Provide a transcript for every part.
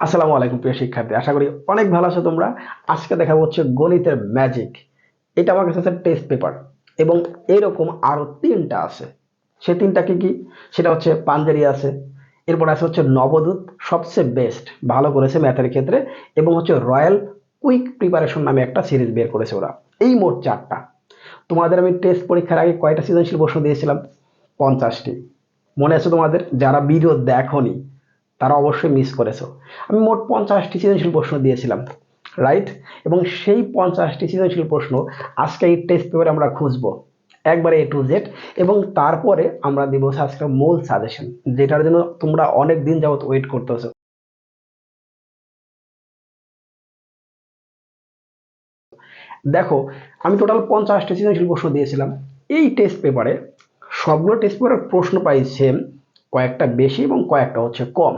আসসালামু আলাইকুম প্রিয় শিক্ষার্থী, আশা করি অনেক ভালো আছো তোমরা। আজকে দেখাবো হচ্ছে গণিতের ম্যাজিক এটা আমার কাছে টেস্ট পেপার এবং এরকম আরও তিনটা আছে। সে তিনটা কি কি? সেটা হচ্ছে পাঞ্জারি আছে, এরপর আছে হচ্ছে নবদূত, সবচেয়ে বেস্ট ভালো করেছে ম্যাথের ক্ষেত্রে, এবং হচ্ছে রয়্যাল কুইক প্রিপারেশন নামে একটা সিরিজ বের করেছে ওরা। এই মোট চারটা। তোমাদের আমি টেস্ট পরীক্ষার আগে কয়টা সৃজনশীল প্রশ্ন দিয়েছিলাম? পঞ্চাশটি। মনে আছে তোমাদের? যারা ভিডিও দেখনি তারা অবশ্যই মিস করেছ। আমি মোট পঞ্চাশটি সৃজনশীল প্রশ্ন দিয়েছিলাম রাইট এবং সেই পঞ্চাশটি সৃজনশীল প্রশ্ন আজকে এই টেস্ট পেপারে আমরা খুঁজবো, একবারে এ টু জেড এবং তারপরে আমরা দিব আজকে মূল সাজেশন যেটার জন্য তোমরা অনেক দিন যাবত ওয়েট করতেছো। দেখো, আমি টোটাল পঞ্চাশটি সৃজনশীল প্রশ্ন দিয়েছিলাম। এই টেস্ট পেপারে সবগুলো টেস্ট পেপারের প্রশ্ন পাই সেম কয়েকটা বেশি এবং কয়েকটা হচ্ছে কম।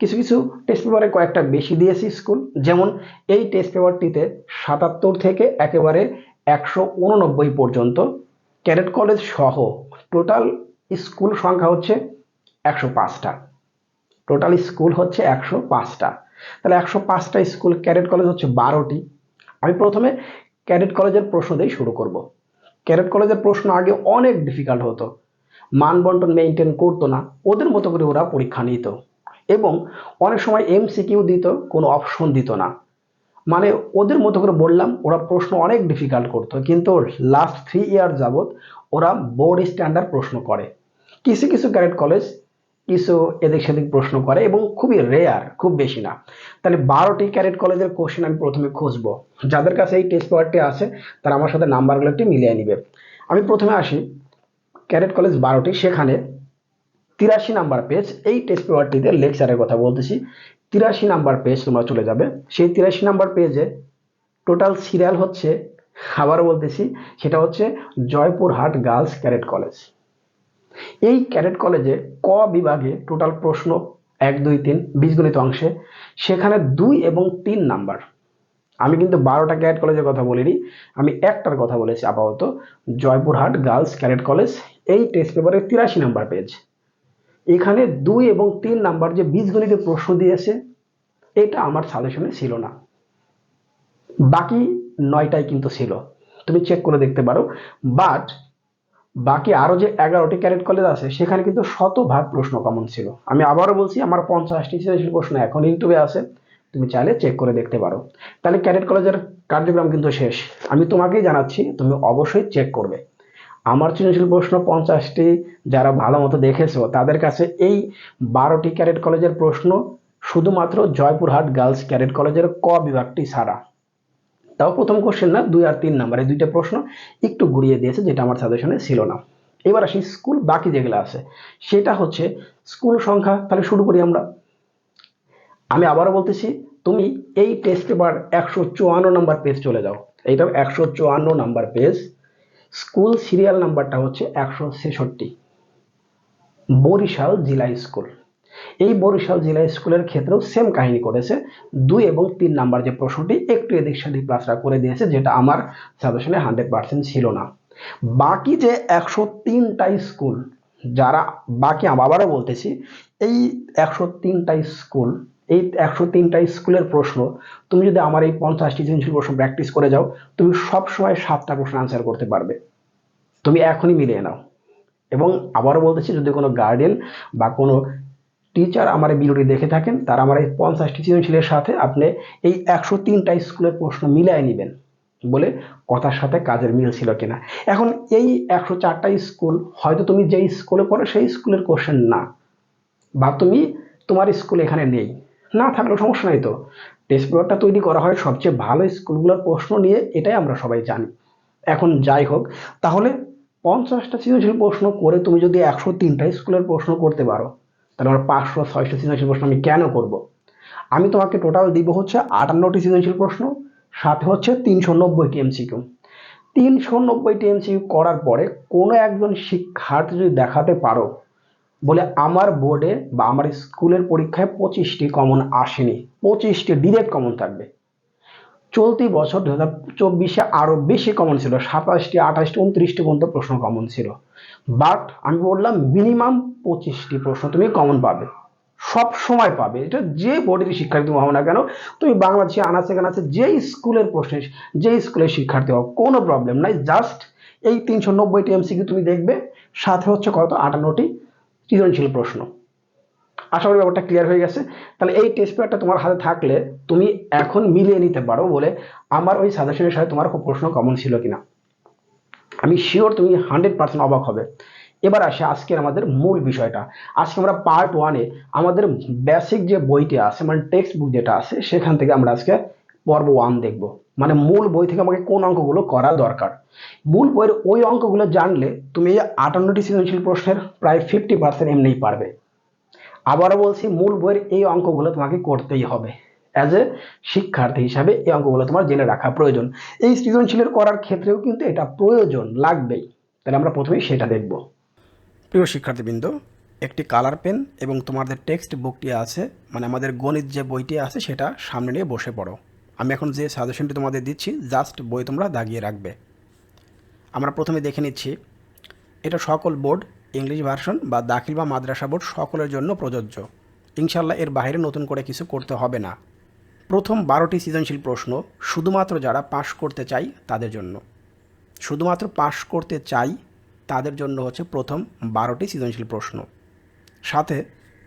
কিছু কিছু টেস্ট পেপারে কয়েকটা বেশি দিয়েছি স্কুল যেমন এই টেস্ট পেপারটিতে সাতাত্তর থেকে একেবারে একশো উননব্বই পর্যন্ত ক্যাডেট কলেজ সহ টোটাল স্কুল সংখ্যা হচ্ছে একশো পাঁচটা। টোটাল স্কুল হচ্ছে একশো পাঁচটা। তাহলে একশো পাঁচটা স্কুল ক্যাডেট কলেজ হচ্ছে বারোটি। আমি প্রথমে ক্যাডেট কলেজের প্রশ্ন দিয়ে শুরু করব। ক্যাডেট কলেজের প্রশ্ন আগে অনেক ডিফিকাল্ট হতো। মান বন্টন মেনটেন করতো না। ওদের মতো করে ওরা পরীক্ষা নিত। এবং অনেক সময় এমসিকিউ দিত, কোনো অপশন দিত না। মানে ওদের মতো করে বললাম, ওরা প্রশ্ন অনেক ডিফিকাল্ট করতো, কিন্তু লাস্ট থ্রি ইয়ার যাবৎ ওরা বোর্ড স্ট্যান্ডার্ড প্রশ্ন করে। কিছু কিছু ক্যারেট কলেজ কিছু এদিক সেদিক প্রশ্ন করে এবং খুবই রেয়ার খুব বেশি না। তাহলে বারোটি ক্যারেট কলেজের কোশ্চেন আমি প্রথমে খুঁজবো। যাদের কাছে এই টেস্ট পেপারটি আছে, তারা আমার সাথে নাম্বারগুলো একটু মিলিয়ে নিবে। আমি প্রথমে আসি। ক্যারেট কলেজ বারোটি, সেখানে তিরাশি নাম্বার পেজ এই টেস্ট পেপারটিতে লেকচারের কথা বলতেছি। তিরাশি নাম্বার পেজ তোমরা চলে যাবে। সেই তিরাশি নাম্বার পেজে টোটাল সিরিয়াল হচ্ছে আবার বলতেছি, সেটা হচ্ছে জয়পুরহাট গার্লস ক্যারেট কলেজ এই ক্যাডেট কলেজে ক বিভাগে টোটাল প্রশ্ন এক, দুই, তিন, বীজগণিত অংশে, সেখানে দুই এবং তিন নাম্বার। আমি কিন্তু বারোটা ক্যাডেট কলেজের কথা বলিনি, আমি একটার কথা বলেছি আপাতত। জয়পুরহাট গার্লস ক্যাডেট কলেজ এই টেস্ট পেপারের তিরাশি নাম্বার পেজ এখানে দুই এবং তিন নাম্বার যে বীজগণিতের প্রশ্ন দিয়েছে, এটা আমার সাজেশনে ছিল না। বাকি নয়টাই কিন্তু ছিল। তুমি চেক করে দেখতে পারো। বাট বাকি আরও যে এগারোটি ক্যারেট কলেজ আছে, সেখানে কিন্তু শতভাগ প্রশ্ন কমন ছিল। আমি আবারও বলছি, আমার পঞ্চাশটি সৃজনশীল প্রশ্ন এখন ইউটিউবে আছে। তুমি চাইলে চেক করে দেখতে পারো। তাহলে ক্যাডেট কলেজের কার্যক্রম কিন্তু শেষ। আমি তোমাকেই জানাচ্ছি, তুমি অবশ্যই চেক করবে। আমার সৃজনশীল প্রশ্ন পঞ্চাশটি যারা ভালো মতো দেখেছ, তাদের কাছে এই বারোটি ক্যারেট কলেজের প্রশ্ন শুধুমাত্র জয়পুরহাট গার্লস ক্যারেট কলেজের ক বিভাগটি ছাড়া। তাও প্রথম কোশ্চেন না, দুই আর তিন নাম্বার দুইটা প্রশ্ন একটু ঘুরিয়ে দিয়েছে, যেটা আমার সাজেশনে ছিল না। এবার আসি স্কুল, বাকি যেগুলো আছে, সেটা হচ্ছে স্কুল সংখ্যা, তাহলে শুরু করি আমরা। আমি আবারও বলতেছি, তুমি এই টেস্ট পেপার একশো চুয়ান্ন নাম্বার পেজ চলে যাও। এইটা একশো চুয়ান্ন নাম্বার পেজ স্কুল সিরিয়াল নাম্বারটা হচ্ছে একশো ছেষট্টি। বরিশাল জিলা স্কুল। এই বরিশাল জেলা স্কুলের ক্ষেত্রেও সেম কাহিনী করেছে। দুই এবং তিন নাম্বার যে প্রশ্নটি একটু এদিক সেদিক প্লাসরা করে দিয়েছে, যেটা আমার সাজেশনে হান্ড্রেড পার্সেন্ট ছিল না। বাকি যে একশো তিনটা স্কুল, যারা বাকি আবারও বলতেছি, এই একশো তিনটা স্কুল এই একশো তিনটা স্কুলের প্রশ্ন, তুমি যদি আমার এই পঞ্চাশটি সৃজনশীল প্রশ্ন প্র্যাকটিস করে যাও, তুমি সব সময় সাতটা প্রশ্ন আনসার করতে পারবে। তুমি এখনই মিলিয়ে নাও। এবং আবারও বলতেছি, যদি কোনো গার্ডিয়ান বা কোনো টিচার আমার এই ভিডিওটি দেখে থাকেন, তারা আমার এই পঞ্চাশটি সৃজনশীলের সাথে আপনি এই একশো তিনটা স্কুলের প্রশ্ন মিলাই নেবেন বলে কথার সাথে কাজের মিল ছিল কিনা। এখন এই একশো চারটা স্কুল, হয়তো তুমি যেই স্কুলে পড়ো, সেই স্কুলের কোশ্চেন না। বা তুমি তোমার স্কুল এখানে নেই। না থাকলেও সমস্যা নাই তো। টেস্ট পেপারটা তৈরি করা হয় সবচেয়ে ভালো স্কুলগুলোর প্রশ্ন নিয়ে, এটাই আমরা সবাই জানি। এখন যাই হোক, তাহলে পঞ্চাশটা সৃজনশীল প্রশ্ন করে তুমি যদি একশো তিনটা স্কুলের প্রশ্ন করতে পারো, তাহলে আমার পাঁচশো, ছয়শো সৃজনশীল প্রশ্ন আমি কেন করব। আমি তোমাকে টোটাল দিব হচ্ছে আটান্নটি সৃজনশীল প্রশ্ন, সাথে হচ্ছে তিনশো নব্বইটি এমসিকিউ তিনশো নব্বইটি এমসিকিউ করার পরে কোনো একজন শিক্ষার্থী যদি দেখাতে পারো বলে আমার বোর্ডে বা আমার স্কুলের পরীক্ষায় পঁচিশটি কমন আসেনি। পঁচিশটি ডিরেক্ট কমন থাকবে। চলতি বছর দু হাজার চব্বিশে আরও বেশি কমন ছিল, সাতাশটি, আঠাশটি, উনত্রিশটি পর্যন্ত প্রশ্ন কমন ছিল। বাট আমি বললাম মিনিমাম পঁচিশটি প্রশ্ন তুমি কমন পাবে। সব সময় পাবে। এটা যে বোর্ডের শিক্ষার্থী হও না কেন, তুমি বাংলাদেশে আনাচে কানাচে যে স্কুলের প্রশ্নে, যে স্কুলের শিক্ষার্থী হও, কোনো প্রবলেম নাই। জাস্ট এই তিনশো নব্বইটি এমসিকিউ তুমি দেখবে, সাথে হচ্ছে কত? আটান্নটি। সৃজনশীল প্রশ্ন। আশা করি ব্যাপারটা ক্লিয়ার হয়ে গেছে। তাহলে এই টেস্ট পেপারটা তোমার হাতে থাকলে তুমি এখন মিলিয়ে নিতে পারো বলে আমার ওই সাজেশনের সাথে তোমার খুব প্রশ্ন কমন ছিল কিনা। আমি শিওর তুমি হান্ড্রেড পার্সেন্ট অবাক হবে। এবার আসে আজকের আমাদের মূল বিষয়টা। আজকে আমরা পার্ট ওয়ানে আমাদের বেসিক যে বইটি আছে মানে টেক্সট বুক যেটা আছে, সেখান থেকে আমরা আজকে পর্ব ওয়ান দেখব। মানে মূল বই থেকে আমাকে কোন অঙ্কগুলো করা দরকার? মূল বইয়ের ওই অঙ্কগুলো জানলে তুমি এই আটান্নটি সৃজনশীল প্রশ্নের প্রায় ফিফটি পার্সেন্ট এমনিই পারবে। আবারও বলছি, মূল বইয়ের এই অঙ্কগুলো তোমাকে করতেই হবে। অ্যাজ এ শিক্ষার্থী হিসাবে এই অঙ্কগুলো তোমার জেনে রাখা প্রয়োজন। এই সৃজনশীলের করার ক্ষেত্রেও কিন্তু এটা প্রয়োজন, লাগবেই। তাহলে আমরা প্রথমেই সেটা দেখব। প্রিয় শিক্ষার্থীবৃন্দ, একটি কালার পেন এবং তোমাদের টেক্সট বুকটি আছে মানে আমাদের গণিত যে বইটি আছে সেটা সামনে নিয়ে বসে পড়ো। আমি এখন যে সাজেশনটি তোমাদের দিচ্ছি জাস্ট বই তোমরা দাগিয়ে রাখবে। আমরা প্রথমে দেখে নিচ্ছি, এটা সকল বোর্ড, ইংলিশ ভার্সন বা দাখিল বা মাদ্রাসা বোর্ড সকলের জন্য প্রযোজ্য। ইনশাল্লাহ এর বাইরে নতুন করে কিছু করতে হবে না। প্রথম বারোটি সৃজনশীল প্রশ্ন শুধুমাত্র যারা পাশ করতে চাই তাদের জন্য। শুধুমাত্র পাশ করতে চাই তাদের জন্য হচ্ছে প্রথম বারোটি সৃজনশীল প্রশ্ন। সাথে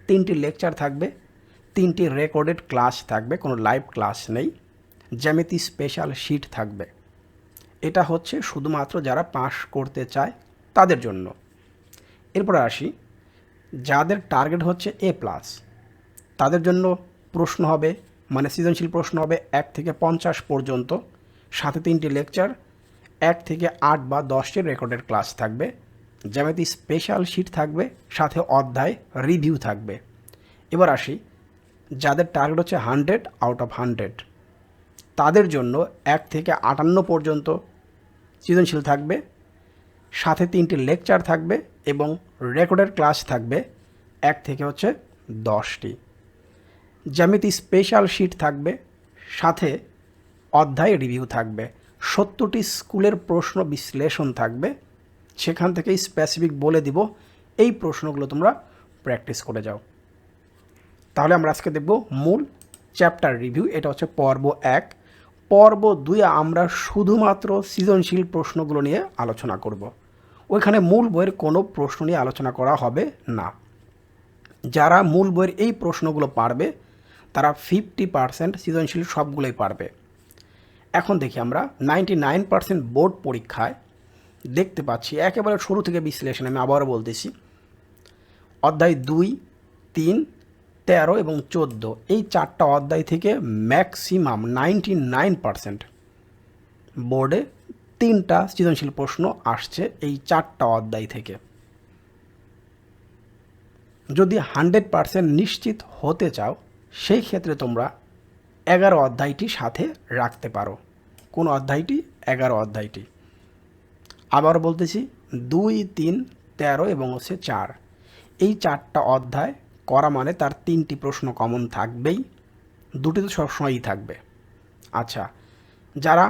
তিনটি লেকচার থাকবে, তিনটি রেকর্ডেড ক্লাস থাকবে, কোনো লাইভ ক্লাস নেই। জ্যামিতি স্পেশাল শিট থাকবে। এটা হচ্ছে শুধুমাত্র যারা পাশ করতে চায় তাদের জন্য। এরপর আসি, যাদের টার্গেট হচ্ছে এ প্লাস তাদের জন্য প্রশ্ন হবে মানে সৃজনশীল প্রশ্ন হবে এক থেকে পঞ্চাশ পর্যন্ত, সাথে তিনটি লেকচার, এক থেকে আট বা দশটির রেকর্ডের ক্লাস থাকবে, জ্যামিতি স্পেশাল শিট থাকবে, সাথে অধ্যায় রিভিউ থাকবে। এবার আসি, যাদের টার্গেট হচ্ছে হান্ড্রেড আউট অফ হান্ড্রেড তাদের জন্য এক থেকে আটান্ন পর্যন্ত সৃজনশীল থাকবে, সাথে তিনটি লেকচার থাকবে এবং রেকর্ডের ক্লাস থাকবে এক থেকে হচ্ছে দশটি। জ্যামিতি স্পেশাল শিট থাকবে, সাথে অধ্যায় রিভিউ থাকবে, সত্তরটি স্কুলের প্রশ্ন বিশ্লেষণ থাকবে, সেখান থেকেই স্পেসিফিক বলে দিব, এই প্রশ্নগুলো তোমরা প্র্যাকটিস করে যাও। তাহলে আমরা আজকে দেখব মূল চ্যাপ্টার রিভিউ এটা হচ্ছে পর্ব এক। পর্ব দুই আমরা শুধুমাত্র সৃজনশীল প্রশ্নগুলো নিয়ে আলোচনা করব। ওইখানে মূল বইয়ের কোনো প্রশ্ন নিয়ে আলোচনা করা হবে না। যারা মূল বইয়ের এই প্রশ্নগুলো পারবে, তারা ফিফটি পার্সেন্ট সৃজনশীল সবগুলোই পারবে। এখন দেখি আমরা, নাইনটি নাইন পার্সেন্ট বোর্ড পরীক্ষায় দেখতে পাচ্ছি, একেবারে শুরু থেকে বিশ্লেষণ আমি আবারও বলতেছি। অধ্যায় দুই, তিন তেরো এবং চোদ্দ, এই চারটা অধ্যায় থেকে ম্যাক্সিমাম নাইনটি নাইন পার্সেন্ট বোর্ডে তিনটা সৃজনশীল প্রশ্ন আসছে এই চারটা অধ্যায় থেকে। যদি হান্ড্রেড পার্সেন্ট নিশ্চিত হতে চাও, সেই ক্ষেত্রে তোমরা এগারো অধ্যায়টি সাথে রাখতে পারো। কোন অধ্যায়টি? এগারো অধ্যায়টি। আবার বলতেছি, দুই, তিন, তেরো এবং হচ্ছে চার। এই চারটা অধ্যায় করা মানে তার তিনটি প্রশ্ন কমন থাকবেই। দুটি তো সবসময়ই থাকবে। আচ্ছা যারা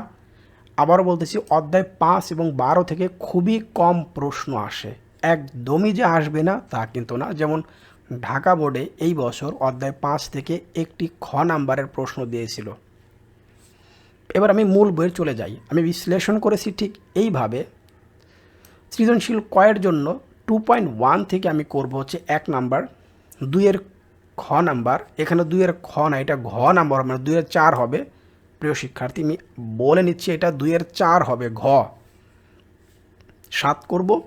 আবারও বলতেছি, অধ্যায় পাঁচ এবং বারো থেকে খুবই কম প্রশ্ন আসে। একদমই যে আসবে না তা কিন্তু না। যেমন ঢাকা বোর্ডে এই বছর অধ্যায় পাঁচ থেকে একটি খ নাম্বারের প্রশ্ন দিয়েছিল। এবার আমি মূল বইয়ের চলে যাই। আমি বিশ্লেষণ করেছি ঠিক এইভাবে। সৃজনশীল কয়ের জন্য টু পয়েন্ট ওয়ান থেকে আমি করব হচ্ছে এক নাম্বার। দুইয়ের খ নাম্বার, এখানে দুইয়ের খ না, এটা ঘ নাম্বার মানে দুইয়ের চার হবে। প্রিয় শিক্ষার্থী, আমি বলে নিচ্ছি, এটা দুইয়ের চার হবে, ঘ। সাত করব।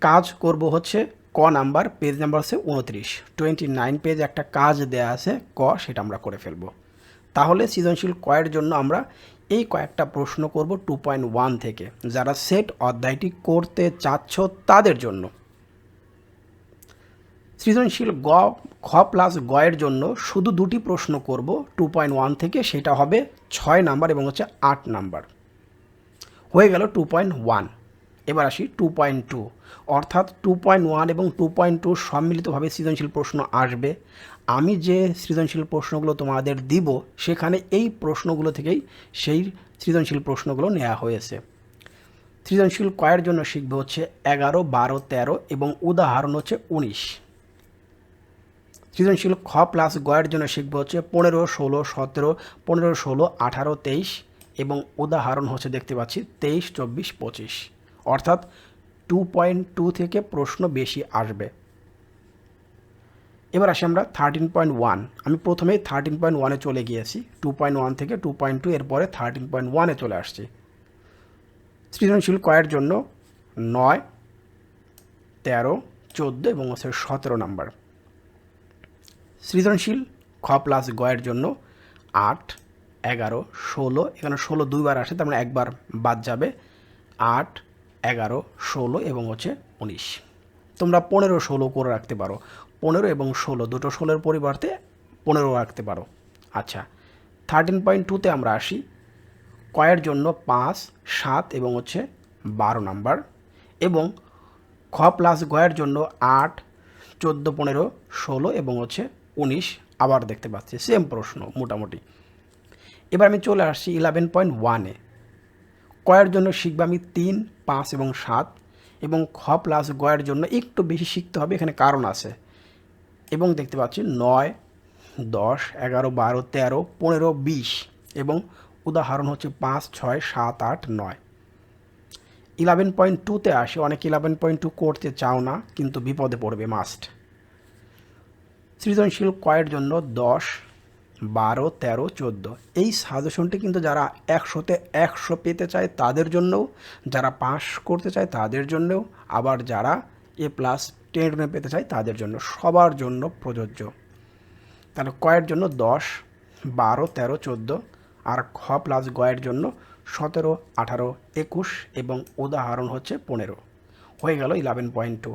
কাজ করব হচ্ছে ক নাম্বার, পেজ নাম্বার হচ্ছে উনত্রিশ। টোয়েন্টি নাইন পেজ একটা কাজ দেয়া আছে, ক, সেটা আমরা করে ফেলব। তাহলে সৃজনশীল কয়ের জন্য আমরা এই কয়েকটা প্রশ্ন করব টু পয়েন্ট ওয়ান থেকে। যারা সেট অধ্যায়টি করতে চাচ্ছ তাদের জন্য। সৃজনশীল গ খ প্লাস গয়ের জন্য শুধু দুটি প্রশ্ন করব টু পয়েন্ট ওয়ান থেকে, সেটা হবে ছয় নাম্বার এবং হচ্ছে আট নাম্বার। হয়ে গেল টু পয়েন্ট ওয়ান এবার আসি টু পয়েন্ট টু অর্থাৎ টু পয়েন্ট ওয়ান এবং টু পয়েন্ট টু সম্মিলিতভাবে সৃজনশীল প্রশ্ন আসবে। আমি যে সৃজনশীল প্রশ্নগুলো তোমাদের দিব, সেখানে এই প্রশ্নগুলো থেকেই সেই সৃজনশীল প্রশ্নগুলো নেওয়া হয়েছে। সৃজনশীল কয়ের জন্য শিখবে হচ্ছে এগারো, বারো, তেরো এবং উদাহরণ হচ্ছে উনিশ। সৃজনশীল খ প্লাস গয়ের জন্য শিখব হচ্ছে পনেরো, ষোলো, সতেরো, পনেরো, ষোলো, আঠারো, তেইশ এবং উদাহরণ হচ্ছে দেখতে পাচ্ছি তেইশ, চব্বিশ, পঁচিশ। অর্থাৎ টু পয়েন্ট টু থেকে প্রশ্ন বেশি আসবে। এবার আসি আমরা থার্টিন পয়েন্ট ওয়ান। আমি প্রথমেই থার্টিন পয়েন্ট ওয়ানে চলে গিয়েছি। টু পয়েন্ট ওয়ান থেকে টু পয়েন্ট টু, এরপরে থার্টিন পয়েন্ট ওয়ানে চলে আসছি। সৃজনশীল কয়ের জন্য নয়, তেরো, চোদ্দ এবং হচ্ছে সতেরো নাম্বার। সৃজনশীল, খ প্লাস গয়ের জন্য আট, এগারো, ষোলো, এখানে ষোলো দুইবার আসে, তার মানে একবার বাদ যাবে। আট, এগারো, ষোলো এবং হচ্ছে উনিশ। তোমরা পনেরো, ষোলো করে রাখতে পারো। পনেরো এবং ষোলো, দুটো ষোলোর পরিবর্তে পনেরো রাখতে পারো। আচ্ছা থার্টিন পয়েন্ট টুতে আমরা আসি। কয়ের জন্য পাঁচ, সাত এবং হচ্ছে বারো নাম্বার এবং খ প্লাস গয়ের জন্য আট, চোদ্দ, পনেরো, ষোলো এবং হচ্ছে উনিশ, আবার দেখতে পাচ্ছি সেম প্রশ্ন মোটামুটি। এবার আমি চলে আসছি ইলেভেন পয়েন্ট ওয়ানে কয়ের জন্য শিখব আমি তিন, পাঁচ এবং সাত, এবং খ প্লাস গয়ের জন্য একটু বেশি শিখতে হবে, এখানে কারণ আছে। এবং দেখতে পাচ্ছি নয়, দশ, এগারো, বারো, তেরো, পনেরো, বিশ, এবং উদাহরণ হচ্ছে পাঁচ, ছয়, সাত, আট, নয়। ইলেভেন পয়েন্ট টুতে আসে, অনেক ইলেভেন পয়েন্ট টু করতে চাও না, কিন্তু বিপদে পড়বে মাস্ট সৃজনশীল কয়ের জন্য দশ, বারো, তেরো, চোদ্দ। এই সাজেশনটি কিন্তু যারা একশোতে একশো পেতে চায় তাদের জন্যও, যারা পাস করতে চায় তাদের জন্যও, আবার যারা এ প্লাস টেনে পেতে চায় তাদের জন্য সবার জন্য প্রযোজ্য। তাহলে কয়ের জন্য দশ, বারো, তেরো, চোদ্দ আর খ প্লাস গয়ের জন্য সতেরো, আঠারো, একুশ এবং উদাহরণ হচ্ছে পনেরো। হয়ে গেল ইলেভেন পয়েন্ট টু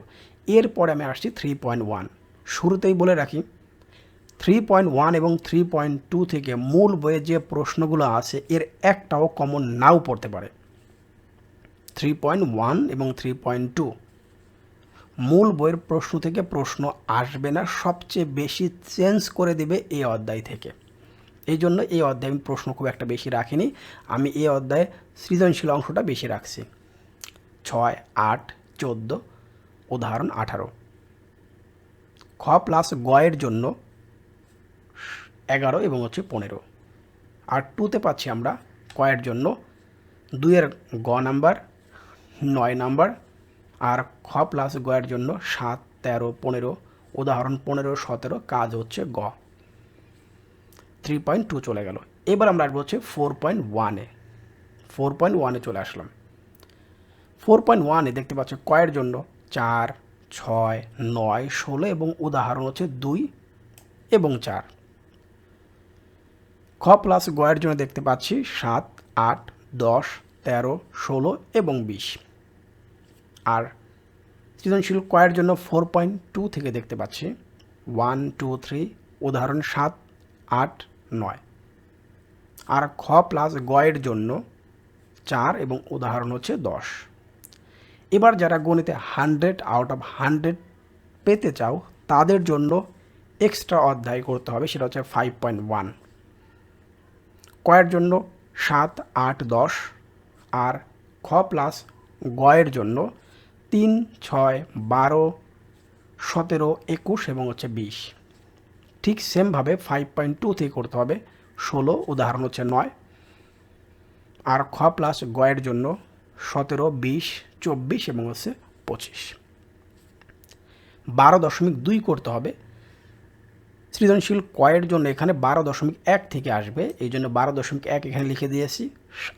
এরপরে আমি আসছি থ্রি পয়েন্ট ওয়ান শুরুতেই বলে রাখি থ্রি পয়েন্ট ওয়ান এবং থ্রি পয়েন্ট টু থেকে মূল বইয়ে যে প্রশ্নগুলো আছে, এর একটাও কমন নাও পড়তে পারে। থ্রি পয়েন্ট ওয়ান এবং থ্রি পয়েন্ট টু মূল বইয়ের প্রশ্ন থেকে প্রশ্ন আসবে না, সবচেয়ে বেশি চেঞ্জ করে দেবে এই অধ্যায় থেকে। এই জন্য এই অধ্যায়ে আমি প্রশ্ন খুব একটা বেশি রাখিনি, আমি এই অধ্যায়ে সৃজনশীল অংশটা বেশি রাখছি। ছয়, আট, চোদ্দ, উদাহরণ আঠারো। খ প্লাস গয়ের জন্য এগারো এবং হচ্ছে পনেরো। আর টুতে পাচ্ছি আমরা কয়ের জন্য দুইয়ের গ নাম্বার নয় নাম্বার আর খ প্লাস গয়ের জন্য সাত, তেরো, পনেরো। উদাহরণ পনেরো, সতেরো, কাজ হচ্ছে গ। থ্রি পয়েন্ট টু চলে গেল। এবার আমরা আসব হচ্ছে ফোর পয়েন্ট ওয়ানে ফোর পয়েন্ট ওয়ানে চলে আসলাম। ফোর পয়েন্ট ওয়ানে দেখতে পাচ্ছ কয়ের জন্য চার ছয়, নয়, ষোলো এবং উদাহরণ হচ্ছে দুই এবং চার। খ প্লাস গয়ের জন্য দেখতে পাচ্ছি সাত, আট, দশ, তেরো, ষোলো এবং বিশ। আর সৃজনশীল কয়ের জন্য ফোর পয়েন্ট টু থেকে দেখতে পাচ্ছি। ওয়ান টু থ্রি উদাহরণ সাত, আট, নয়। আর খ প্লাস গয়ের জন্য চার এবং উদাহরণ হচ্ছে দশ। এবার যারা গণিতে হান্ড্রেড আউট অফ হান্ড্রেড পেতে চাও, তাদের জন্য এক্সট্রা অধ্যায় করতে হবে, সেটা হচ্ছে ফাইভ পয়েন্ট ওয়ান কয়ের জন্য সাত, আট, দশ, আর খ প্লাস গয়ের জন্য তিন, ছয়, বারো, সতেরো, একুশ এবং হচ্ছে বিশ। ঠিক সেমভাবে ফাইভ পয়েন্ট টু থেকে করতে হবে, ষোলো, উদাহরণ হচ্ছে নয়। আর খ প্লাস গয়ের জন্য সতেরো, বিশ চব্বিশ এবং হচ্ছে পঁচিশ। বারো দশমিক দুই করতে হবে। সৃজনশীল কয়ের জন্য এখানে বারো দশমিক এক থেকে আসবে। এই জন্য বারো দশমিক এক এখানে লিখে দিয়েছি।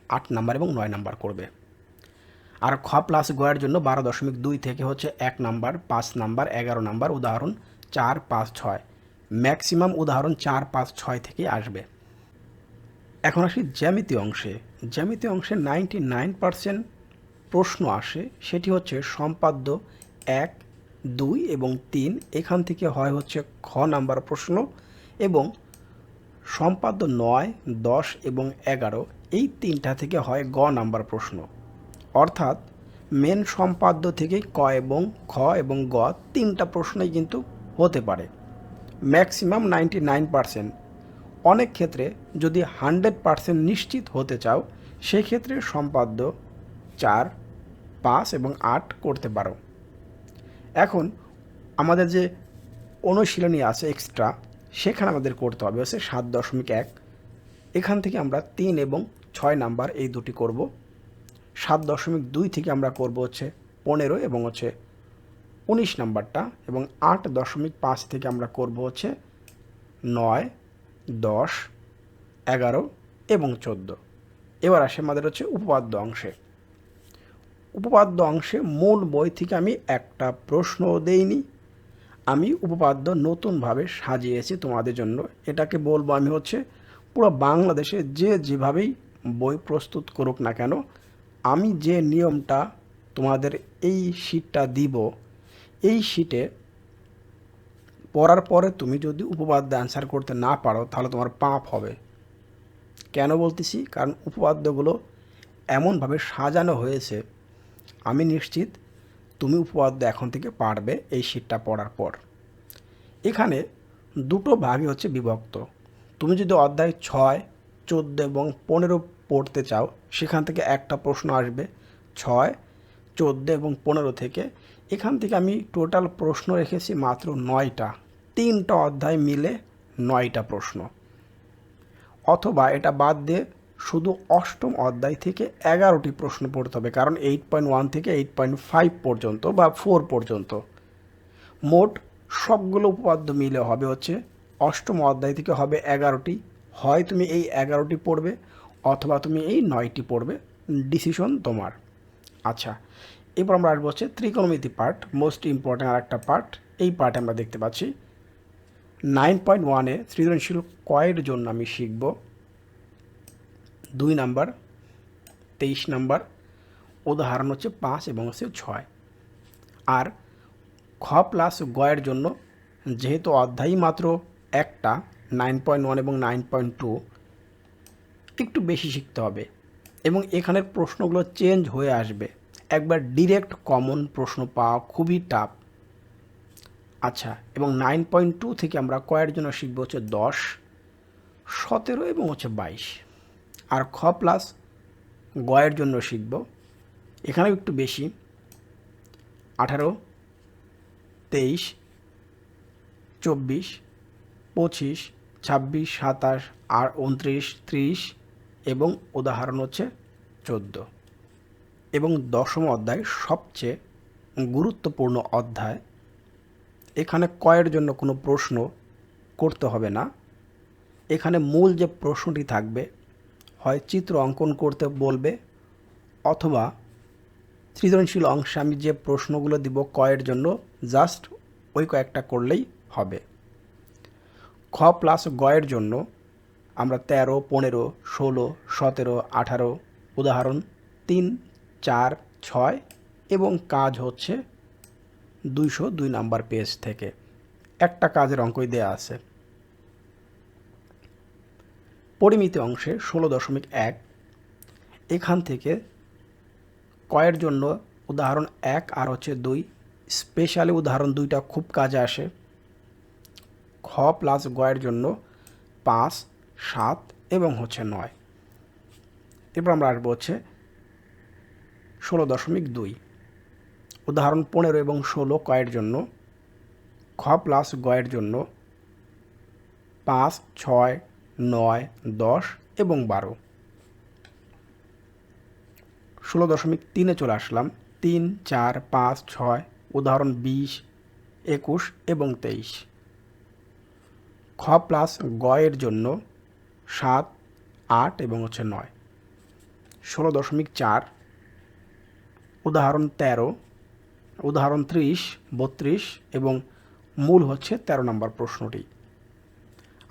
আট নাম্বার এবং নয় নাম্বার করবে। আর খ প্লাস গয়ের জন্য বারো দশমিক দুই থেকে হচ্ছে এক নাম্বার, পাঁচ নাম্বার, এগারো নাম্বার উদাহরণ চার, পাঁচ, ছয়। ম্যাক্সিমাম উদাহরণ চার, পাঁচ, ছয় থেকে আসবে। এখন আসি জ্যামিতি অংশে। জ্যামিতি অংশে নাইনটি নাইন পারসেন্ট প্রশ্ন আসে, সেটি হচ্ছে সম্পাদ্য এক, দুই এবং তিন। এখান থেকে হয় হচ্ছে খ নাম্বার প্রশ্ন এবং সম্পাদ্য নয়, দশ এবং এগারো। এই তিনটা থেকে হয় গ নাম্বার প্রশ্ন। অর্থাৎ মেন সম্পাদ্য থেকে ক এবং খ এবং গ তিনটা প্রশ্নই কিন্তু হতে পারে। ম্যাক্সিমাম নাইনটি নাইন পারসেন্ট অনেক ক্ষেত্রে যদি হান্ড্রেড পারসেন্ট নিশ্চিত হতে চাও, সেক্ষেত্রে সম্পাদ্য চার পাঁচ এবং আট করতে পারো। এখন আমাদের যে অনুশীলনী আছে এক্সট্রা সেখানে আমাদের করতে হবে হচ্ছে সাত দশমিক এক। এখান থেকে আমরা তিন এবং ছয় নাম্বার এই দুটি করব। সাত দশমিক দুই থেকে আমরা করব হচ্ছে পনেরো এবং হচ্ছে উনিশ নাম্বারটা এবং আট দশমিক পাঁচ থেকে আমরা করব হচ্ছে নয়, দশ, এগারো এবং চোদ্দ। এবার আসে আমাদের হচ্ছে উপপাদ্য অংশে। উপপাদ্য অংশে মূল বই থেকে আমি একটা প্রশ্ন দেইনি। আমি উপপাদ্য নতুনভাবে সাজিয়েছি তোমাদের জন্য। এটাকে বলব আমি হচ্ছে, পুরো বাংলাদেশে যে যেভাবেই বই প্রস্তুত করুক না কেন, আমি যে নিয়মটা তোমাদের এই শীটটা দিব, এই শীটে পড়ার পরে তুমি যদি উপপাদ্য অ্যান্সার করতে না পারো, তাহলে তোমার পাপ হবে। কেন বলতেছি? কারণ উপপাদ্যগুলো এমনভাবে সাজানো হয়েছে আমি নিশ্চিত তুমি উপপাদ্য এখন থেকে পারবে এই শীটটা পড়ার পর। এখানে দুটো ভাগে হচ্ছে বিভক্ত। তুমি যদি অধ্যায় ছয়, চোদ্দ এবং পনেরো পড়তে চাও, সেখান থেকে একটা প্রশ্ন আসবে। ছয়, চোদ্দ এবং পনেরো থেকে। এখান থেকে আমি টোটাল প্রশ্ন রেখেছি মাত্র নয়টা। তিনটা অধ্যায় মিলে নয়টা প্রশ্ন। অথবা এটা বাদ দিয়ে শুধু অষ্টম অধ্যায় থেকে এগারোটি প্রশ্ন পড়তে হবে, কারণ এইট পয়েন্ট ওয়ান থেকে এইট পয়েন্ট ফাইভ পর্যন্ত বা ফোর পর্যন্ত। মোট সবগুলো উপপাদ্য মিলে হবে হচ্ছে অষ্টম অধ্যায় থেকে হবে এগারোটি। হয় তুমি এই এগারোটি পড়বে অথবা তুমি এই নয়টি পড়বে ডিসিশন তোমার। আচ্ছা এরপর আমরা আসব হচ্ছে ত্রিকোণমিতি পার্ট মোস্ট ইম্পর্ট্যান্ট আর একটা পার্ট এই পার্টে আমরা দেখতে পাচ্ছি নাইন পয়েন্ট ওয়ানে সৃজনশীল কয়ের জন্য আমি শিখব। দুই নাম্বার, তেইশ নাম্বার, উদাহরণ হচ্ছে পাঁচ এবং হচ্ছে ছয়। আর খ প্লাস গয়ের জন্য যেহেতু অধ্যায়ই মাত্র একটা নাইন পয়েন্ট ওয়ান এবং নাইন পয়েন্ট টু একটু বেশি শিখতে হবে এবং এখানের প্রশ্নগুলো চেঞ্জ হয়ে আসবে। একবার ডিরেক্ট কমন প্রশ্ন পাওয়া খুবই টাফ আচ্ছা এবং নাইন পয়েন্ট টু থেকে আমরা কয়ের জন্য শিখব হচ্ছে দশ, সতেরো এবং হচ্ছে বাইশ। আর খ প্লাস গয়ের জন্য শিখব। এখানেও একটু বেশি। আঠারো, তেইশ, চব্বিশ, পঁচিশ, ছাব্বিশ, সাতাশ, আর উনত্রিশ, ত্রিশ এবং উদাহরণ হচ্ছে চোদ্দ। এবং দশম অধ্যায় সবচেয়ে গুরুত্বপূর্ণ অধ্যায়। এখানে কয়ের জন্য কোনো প্রশ্ন করতে হবে না। এখানে মূল যে প্রশ্নটি থাকবে হয় চিত্র অঙ্কন করতে বলবে অথবা সৃজনশীল অংশে আমি যে প্রশ্নগুলো দিব কয়ের জন্য জাস্ট ওই কয়েকটা করলেই হবে। খ প্লাস গয়ের জন্য আমরা তেরো, পনেরো, ষোলো, সতেরো, আঠারো, উদাহরণ তিন, চার, ছয় এবং কাজ হচ্ছে দুইশো দুই নাম্বার পেজ থেকে। একটা কাজের অঙ্কই দেয়া আছে। পরিমিতি অংশে ষোলো দশমিক এক। এখান থেকে কয়ের জন্য উদাহরণ এক আর হচ্ছে দুই। স্পেশালি উদাহরণ দুইটা খুব কাজে আসে। খ প্লাস গয়ের জন্য পাঁচ, সাত এবং হচ্ছে নয়। এরপর আমরা আসব হচ্ছে ষোলো দশমিক দুই। উদাহরণ পনেরো এবং ষোলো কয়ের জন্য, খ প্লাস গয়ের জন্য পাঁচ, ছয় নয়, দশ এবং বারো। ষোলো দশমিক তিনে চলে আসলাম। তিন, চার, পাঁচ, ছয়, উদাহরণ বিশ, একুশ এবং তেইশ। খ প্লাস গয়ের জন্য সাত, আট এবং হচ্ছে নয়। ষোলো দশমিক চার, উদাহরণ তেরো, উদাহরণ ত্রিশ, বত্রিশ এবং মূল হচ্ছে ১৩ নম্বর প্রশ্নটি।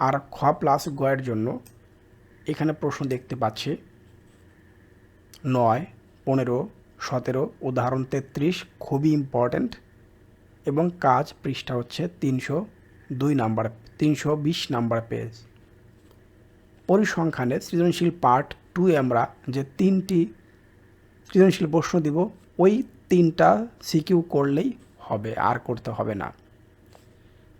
আর খ প্লাস গয়ের জন্য এখানে প্রশ্ন দেখতে পাচ্ছি। নয়, পনেরো, সতেরো, উদাহরণ তেত্রিশ, খুবই ইম্পর্ট্যান্ট এবং কাজ পৃষ্ঠা হচ্ছে তিনশো দুই নাম্বার, তিনশো বিশ নাম্বার পেজ পরিসংখ্যানে সৃজনশীল পার্ট টু আমরা যে তিনটি সৃজনশীল প্রশ্ন দিব, ওই তিনটা সিকিউ করলেই হবে, আর করতে হবে না।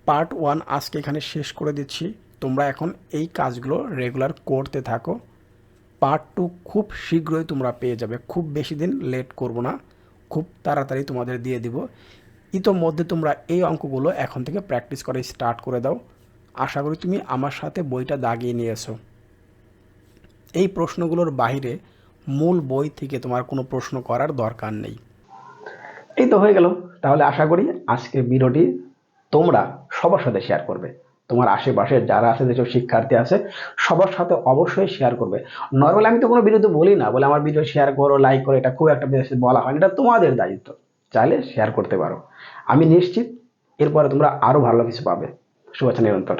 পার্ট ওয়ান আজকে এখানে শেষ করে দিচ্ছি। তোমরা এখন এই কাজগুলো রেগুলার করতে থাকো। পার্ট টু খুব শীঘ্রই তোমরা পেয়ে যাবে। খুব বেশি দিন লেট করব না। খুব তাড়াতাড়ি তোমাদের দিয়ে দিব। ইতোমধ্যে তোমরা এই অঙ্কগুলো এখন থেকে প্র্যাকটিস করে স্টার্ট করে দাও। আশা করি তুমি আমার সাথে বইটা দাগিয়ে নিয়েছো। এই প্রশ্নগুলোর বাইরে মূল বই থেকে তোমার কোনো প্রশ্ন করার দরকার নেই। এই তো হয়ে গেল। তাহলে আশা করি আজকে ভিডিওটি তোমরা সবার সাথে শেয়ার করবে। তোমার আশেপাশে যারা আছে, যেসব শিক্ষার্থী আছে, সবার সাথে অবশ্যই শেয়ার করবে। নর্মালি আমি তো কোনো ভিডিওতে বলি না, বলে আমার ভিডিও শেয়ার করো লাইক করো, এটা খুব একটা বেশি বলা হয় এটা তোমাদের দায়িত্ব। চাইলে শেয়ার করতে পারো। আমি নিশ্চিত, এরপরে তোমরা আরও ভালো কিছু পাবে। শুভেচ্ছা, নিরন্তর।